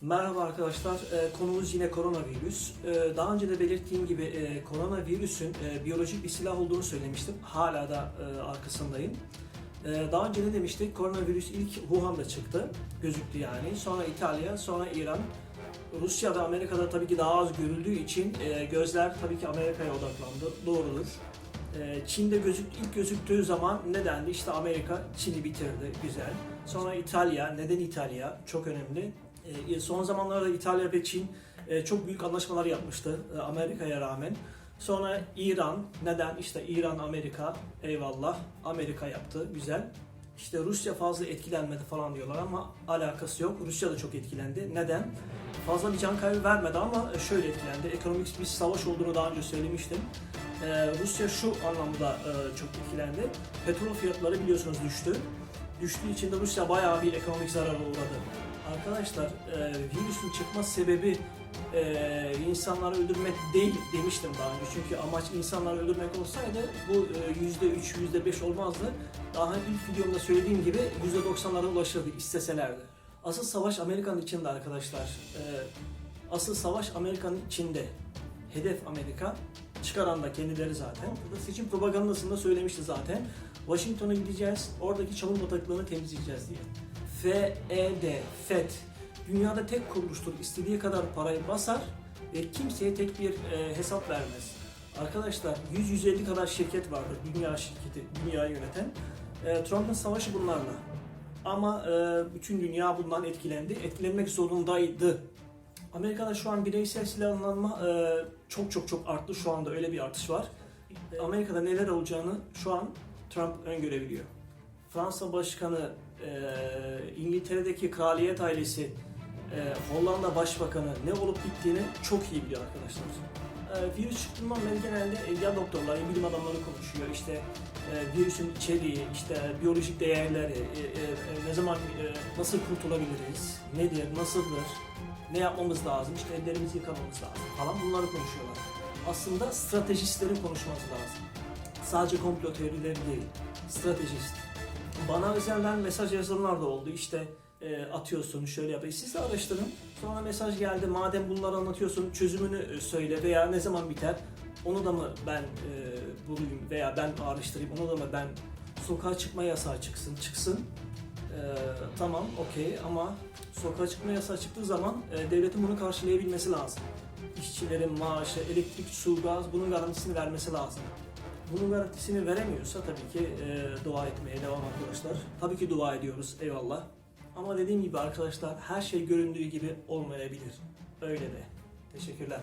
Merhaba arkadaşlar, Ee, konumuz yine koronavirüs. Ee, Daha önce de belirttiğim gibi e, koronavirüsün e, biyolojik bir silah olduğunu söylemiştim. Hala da e, arkasındayım. Ee, Daha önce ne demiştik? Koronavirüs ilk Wuhan'da çıktı, gözüktü yani. Sonra İtalya, sonra İran. Rusya'da, Amerika'da tabii ki daha az görüldüğü için e, gözler tabii ki Amerika'ya odaklandı. Doğrudur. E, Çin'de gözük, ilk gözüktüğü zaman nedendi? İşte Amerika Çin'i bitirdi, güzel. Sonra İtalya, neden İtalya? Çok önemli. E, Son zamanlarda İtalya ve Çin e, çok büyük anlaşmalar yapmıştı e, Amerika'ya rağmen. Sonra İran, neden? İşte İran, Amerika, eyvallah. Amerika yaptı, güzel. İşte Rusya fazla etkilenmedi falan diyorlar ama alakası yok. Rusya da çok etkilendi. Neden? Fazla bir can kaybı vermedi ama şöyle etkilendi. Ekonomik bir savaş olduğunu daha önce söylemiştim. Ee, Rusya şu anlamda e, çok etkilendi. Petrol fiyatları biliyorsunuz düştü. Düştüğü için de Rusya bayağı bir ekonomik zarara uğradı. Arkadaşlar e, virüsün çıkma sebebi e, insanları öldürmek değil demiştim daha önce. Çünkü amaç insanları öldürmek olsaydı bu e, %3, %5 olmazdı. Daha ilk videomda söylediğim gibi %90'lara ulaşırdı isteselerdi. Asıl savaş Amerika'nın içinde arkadaşlar. E, asıl savaş Amerika'nın içinde. Hedef Amerika. Çıkaran da kendileri zaten. Burada seçim propagandasında söylemişti zaten. Washington'a gideceğiz, oradaki çamur bataklığını temizleyeceğiz diye. FED, FED. Dünyada tek kuruluştur. İstediği kadar parayı basar ve kimseye tek bir e, hesap vermez. Arkadaşlar 100-150 kadar şirket vardır. Dünya şirketi, dünyayı yöneten. E, Trump'ın savaşı bunlarla. Ama e, bütün dünya bundan etkilendi. Etkilenmek zorundaydı. Amerika'da şu an bireysel silahlanma e, çok çok çok arttı. Şu anda öyle bir artış var. Amerika'da neler olacağını şu an Trump öngörebiliyor. Fransa Başkanı, İngiltere'deki kraliyet ailesi, e, Hollanda Başbakanı ne olup bittiğini çok iyi biliyor arkadaşlar. E, virüs çıktığından beri genelde ya doktorlar ya bilim adamları konuşuyor. İşte e, virüsün içeriği, işte biyolojik değerleri, e, ne zaman nasıl kurtulabiliriz, nedir, nasıldır, ne yapmamız lazım, işte ellerimizi yıkamamız lazım falan bunları konuşuyorlar. Aslında stratejistlerin konuşması lazım. Sadece komplo teorileri değil, stratejist. Bana özelden mesaj yazılanlar da oldu. İşte e, atıyorsun, şöyle yap. Siz de araştırın. Sonra mesaj geldi. Madem bunları anlatıyorsun, çözümünü e, söyle veya ne zaman biter? Onu da mı ben e, bulayım veya ben araştırayım? Onu da mı ben sokağa çıkma yasağı çıksın? Çıksın. E, tamam, okey ama sokağa çıkma yasağı çıktığı zaman e, devletin bunu karşılayabilmesi lazım. İşçilerin maaşı, elektrik, su, gaz bunun garantisini vermesi lazım bunun garantisini veremiyorsa tabii ki e, dua etmeye devam arkadaşlar. Tabii ki dua ediyoruz eyvallah. Ama dediğim gibi arkadaşlar her şey göründüğü gibi olmayabilir. Öyle de. Teşekkürler.